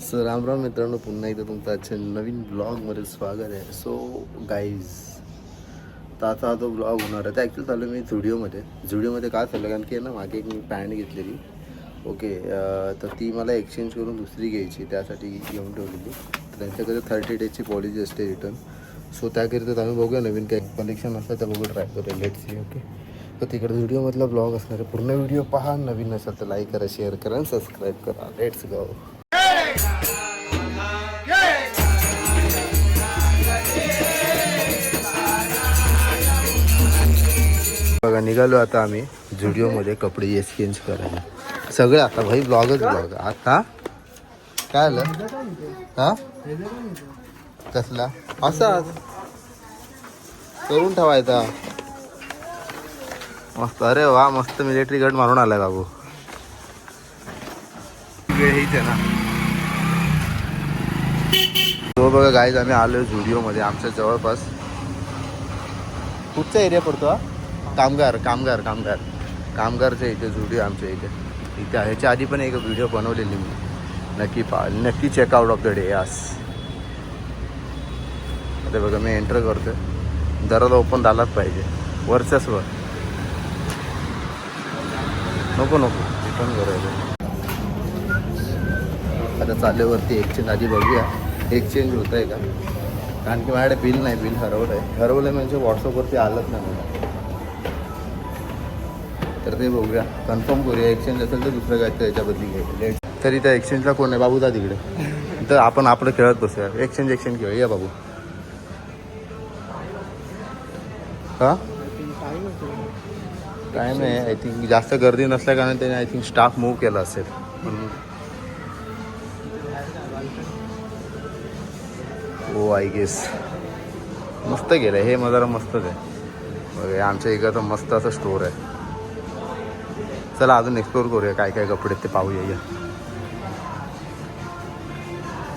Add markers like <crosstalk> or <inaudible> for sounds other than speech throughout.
Sir Ram Ram मित्रांनो पुन्हा एकदा तुमचं आजच्या नवीन ब्लॉगमध्ये स्वागत आहे. सो गाईज तर आता तो ब्लॉग होणार आहे तर ॲक्च्युली चालू मी झुडिओमध्ये झुडिओमध्ये का चाललं कारण की ना मागे एक मी पॅन्ट घेतलेली. ओके तर ती मला एक्सचेंज करून दुसरी घ्यायची त्यासाठी घेऊन ठेवलेली. तर त्यांच्याकडे थर्टी डेजची पॉलिसी असते रिटर्न सो त्याकरिता आम्ही बघूया नवीन काही कलेक्शन असतं त्या बघू ट्राय करूया. लेटची ओके तर तिकडे व्हिडिओमधला ब्लॉग असणार आहे. पूर्ण व्हिडिओ पहा नवीन असेल तर लाईक करा शेअर करा आणि सबस्क्राईब करा. लेट्स गो निघालो आता आम्ही. झुडिओमध्ये कपडे एक्सचेंज करायला. सगळं आता भाई ब्लॉगच ब्लॉग आता? काय आलं? हा? कसला? असाच करून ठेवायचा मस्त. अरे वा मस्त मिलिटरी गट मारून आलाय बाबू. वेळ हीच आहे ना. तो बघा गाईज आम्ही आलो झुडिओमध्ये आमच्या जवळपास. कुठचा एरिया पडतो हा? कामगार कामगार कामगार. कामगारचं इथे झुडिओ आमच्या इथे. इथे ह्याच्या आधी पण एक व्हिडिओ बनवलेली मी. नक्की पा नक्की चेकआउट ऑफ द डे यास आता बघा मी एंटर करतोय. दरवाजा ओपन झालाच पाहिजे. वर्चस्व. नको नको. रिटर्न करायचं. आता चालल्यावरती एक्सचेंज आधी बघूया. एक्सचेंज होत आहे का? कारण की माझ्याकडे बिल नाही. बिल हरवलं आहे हरवलं म्हणजे व्हॉट्सअपवरती आलंच नाही मला. तर ते बघूया. कन्फर्म करूया. एक्सचेंज असेल तर दुसरं काय तर याच्याबद्दल घ्यायचं तरी त्या एक्सचेंजला कोण आहे? बाबू जा तिकडे. तर आपण आपलं खेळत बसूया. एक्सचेंज एक्सचेंज घेऊया या बाबू. हा? काय नाही. आय थिंक जास्त गर्दी नसल्या कारण त्याने आय थिंक स्टाफ मूव्ह केला असेल. पण हो आय गेस मस्त गेलं हे मला मस्तच आहे. बघा, आमच्या इकडं तर मस्त असं स्टोर आहे. चला अजून एक्सप्लोर करूया काय काय कपडे ते पाहूया या.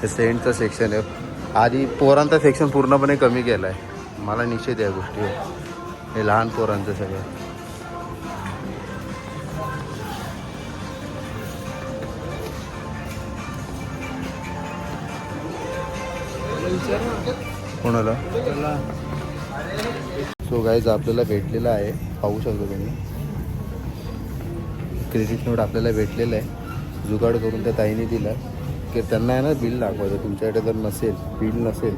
हे सेंटचं सेक्शन आहे. आधी पोरांचा सेक्शन पूर्णपणे कमी केला आहे मला निषेध आहे या गोष्टी हे लहान पोरांचं सगळं. कोणाला? सो गाईज आपल्याला भेटलेला आहे. पाहू शकतो तुम्ही. क्रेडिट नोट आपल्याला भेटलेलं आहे. जुगाड करून त्या ताईने दिला. की त्यांना आहे ना बिल दाखवायचं. तुमच्याकडे जर नसेल बिल नसेल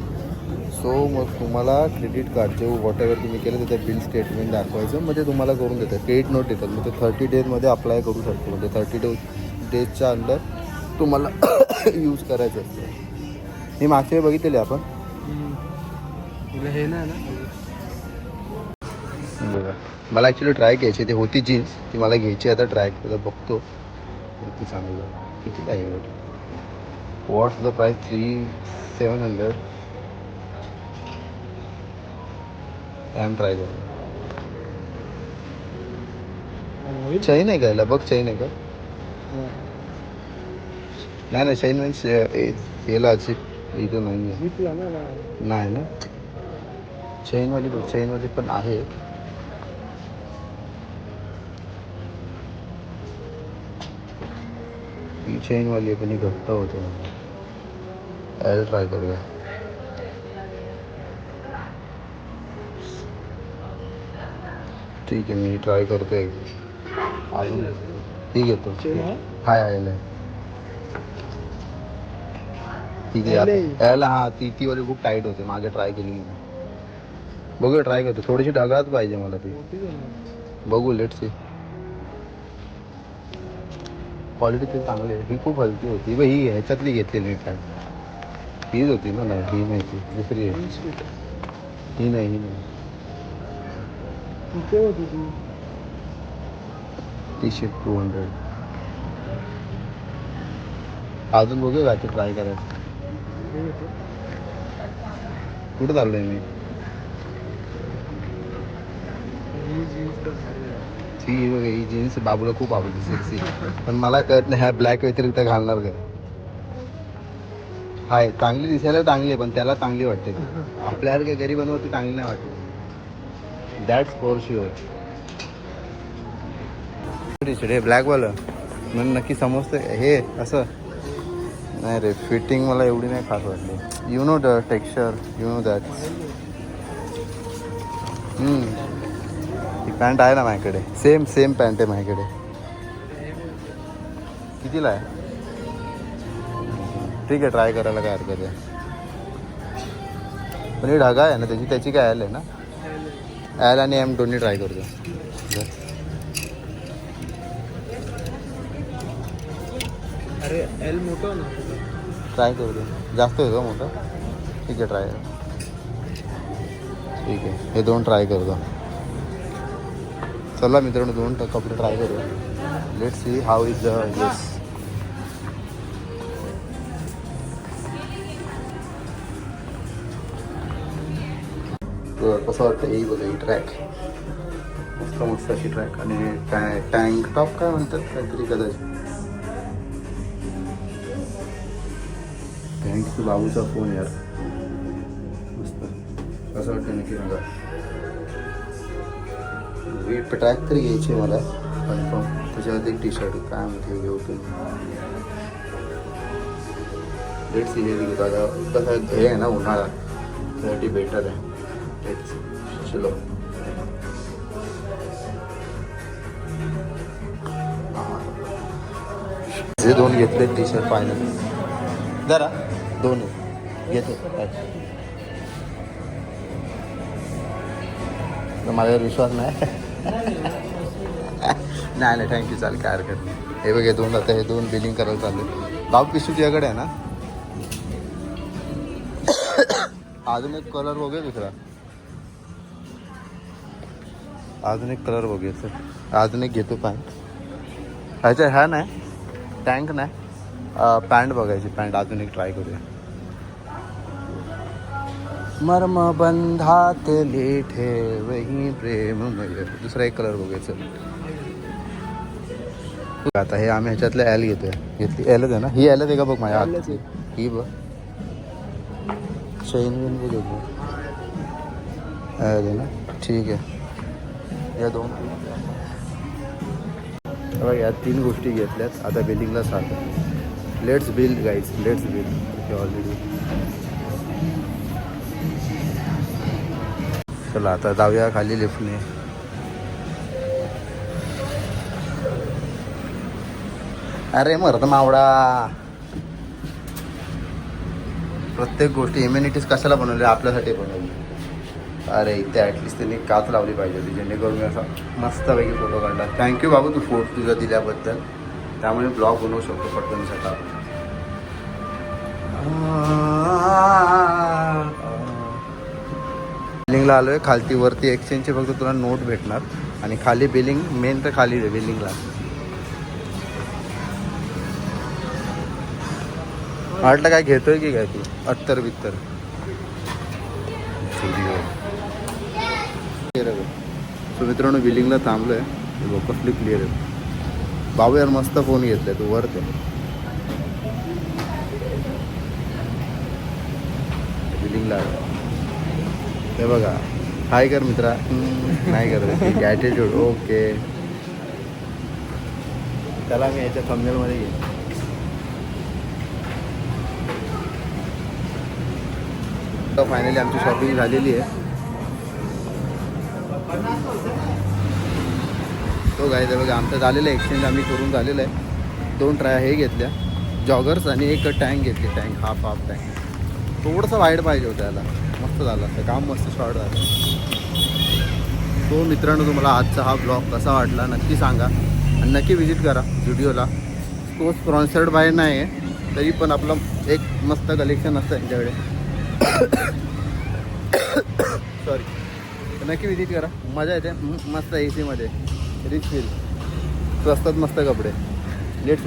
सो मग तुम्हाला क्रेडिट कार्ड जे वॉट एवर तुम्ही केलं त्याचं बिल स्टेटमेंट दाखवायचं. मग ते तुम्हाला करून देतात. क्रेडिट नोट देतात. मग ते थर्टी डेजमध्ये अप्लाय करू शकतो. म्हणजे थर्टी डे डेजच्या अंडर तुम्हाला <coughs> यूज करायचं असतं. हे मागच्या बघितलेले आपण? तुला म्हणजे हे नाही ना? मला ॲक्च्युली ट्राय घ्यायची ती होती जीन्स ती मला घ्यायची आता ट्राय करता बघतो. किती चांगलं किती आहे? What's the price three seven hundred I try करू चैन आहे का बघ चैन आहे का? नाही नाही चैन म्हणजे याला अशी इथं नाही नाही ना? चैनवाली चैनवाली पण आहे. ही चैनवाली आहे पण ही घट्ट होते. यायला ट्राय करूया. ठीक आहे मी ट्राय करतो एक अजून ठीक आहे तो. चैन आहे? हाय आहे ठीक आहे यायला हा ती ती वाली खूप टाईट होते. मागे ट्राय केली मी. बघूया ट्राय करतो. थोडीशी ढगात पाहिजे मला ती. बघू लेट सी क्वालिटी ते चांगली आहे. ही खूप हलकी होती. बघ ही ह्याच्यातली घेतलेली मी पॅन्ट हीच होती ना नाही ही नाही ती. दुसरी आहे. ही नाही ही नाही. कुठे होती ती? टी शर्ट टू हंड्रेड अजून बघूया काय ट्राय करायचं. कुठं चाललोय मी? ही ही जीन्स बाबूला खूप आवडली सेक्सी पण मला कळत नाही ह्या ब्लॅक व्यतिरिक्त घालणार काय? हाय चांगली दिसायला चांगली आहे पण त्याला चांगली वाटते. ती. आपल्यासारख्या गरीबांवरती चांगली नाही वाटते. दॅट्स फॉर शुअर हे ब्लॅकवालं म्हणून नक्की समजतं हे असं. नाही रे फिटिंग मला एवढी नाही खास वाटली. You know the texture you know that pant आहे ना माझ्याकडे? सेम सेम पॅन्ट आहे माझ्याकडे. कितीला आहे? ठीक आहे ट्राय करायला काय हरकत आहे. पण ही ढगा आहे ना त्याची त्याची काय आलं आहे ना? एल आणि एम दोन्ही ट्राय करतो. अरे एल मोठं ना ट्राय करतो. जास्त आहे का मोठं? ठीक आहे ट्राय ठीक आहे हे दोन ट्राय करतो. चला मित्रांनो दोन ट- कपडे ट्राय करू let see how is the yes कसं वाटतं ही बघा ही ट्रॅक मस्त मस्त अशी ट्रॅक आणि टॅ टँक टॉप काय म्हणतात? काहीतरी कदाचित. थँक्स बाबूचा फोन यार. मस्त. कसं वाटतं नक्की सांगा वेट ट्रॅक तरी घ्यायची आहे मला. कन्फर्म त्याच्यावरती एक टी शर्ट काय म्हणते घेऊ की रेट सिरियस घेतो आता कसं हे आहे ना उन्हाळा. त्यासाठी बेटर आहे. तेच चलो. जे दोन घेतले टी शर्ट फायनल जरा दोन घेतो. माझ्यावर विश्वास नाही. नाही नाही थँक्यू चालेल काय हरकत नाही. हे बघ हे दोन आता हे दोन बिलिंग करायला चालले. गाव पिशू तुझ्याकडे आहे ना? अजून एक कलर बघूया दुसरा. अजून एक कलर बघूया सर अजून एक घेतो पॅन्ट ह्याच्या ह्या नाही. टँक नाही. पॅन्ट बघायची पॅन्ट अजून एक ट्राय करूया. मर्म बंधात लेठे वही प्रेममय। दुसरा एक कलर बघायचं आता हे आम्ही ह्याच्यातलं एल घेतोय. घेतली. एलच आहे ना. ही एलच आहे का बघ माझ्या ही बघ. चैन बिन बघ बघ. ना. ठीक आहे. या दोन. बघ या तीन गोष्टी घेतल्यात. आता बिलिंगला साथ let's bill guys let's bill already चला आता जाऊया खाली लिफ्टने. अरे मरत मावडा प्रत्येक गोष्टी इम्युनिटीज कशाला बनवली आपल्यासाठी बनवली. अरे इथे ॲटलिस्ट त्यांनी काच लावली पाहिजे होती जेणेकरून मी असा मस्तपैकी फोटो काढला. थँक्यू बाबू तू फोटो तुझा दिल्याबद्दल. त्यामुळे ब्लॉग बनवू शकतो पटकन सकाळ बिलिंगला आहे खालती वरती एक्सचेंजचे फक्त तुला नोट भेटणार. आणि खाली बिलिंग मेन तर खाली आहे बिलिंगला. वाटलं काय घेतोय की काय तू? अत्तर बित्तर. सो मित्रांनो बिलिंगला थांबलोय. आहे बघ कसली क्लिअर आहे. बाबू यार मस्त फोन घेतलाय तू वर ते. बिलिंगला हे बघा. हाय कर मित्रा. नाही करत ॲटिट्यूड ओके त्याला मी याच्या थंबनेलमध्ये घेईन फायनली आमची शॉपिंग झालेली आहे. तो काय ते बघा आमचं झालेलं आहे. एक्सचेंज आम्ही करून झालेलं आहे. दोन ट्राय हे घेतल्या. जॉगर्स आणि एक टँक घेतली. टँक हाफ हाफ टँक थोडंसं वाईट पाहिजे होतं त्याला मस्त झालं असतं काम मस्त शॉर्ट झालं. तो मित्रांनो तुम्हाला आजचा हा ब्लॉग कसा वाटला नक्की सांगा. आणि नक्की विजिट करा व्हिडिओला तो स्पॉन्सर्ड बाय नाही आहे तरी पण आपलं एक मस्त कलेक्शन असतं त्यांच्याकडे. सॉरी नक्की विजिट करा. मजा येते. मस्त ए सीमध्ये रिच फील स्वस्तात मस्त कपडे. लेट्स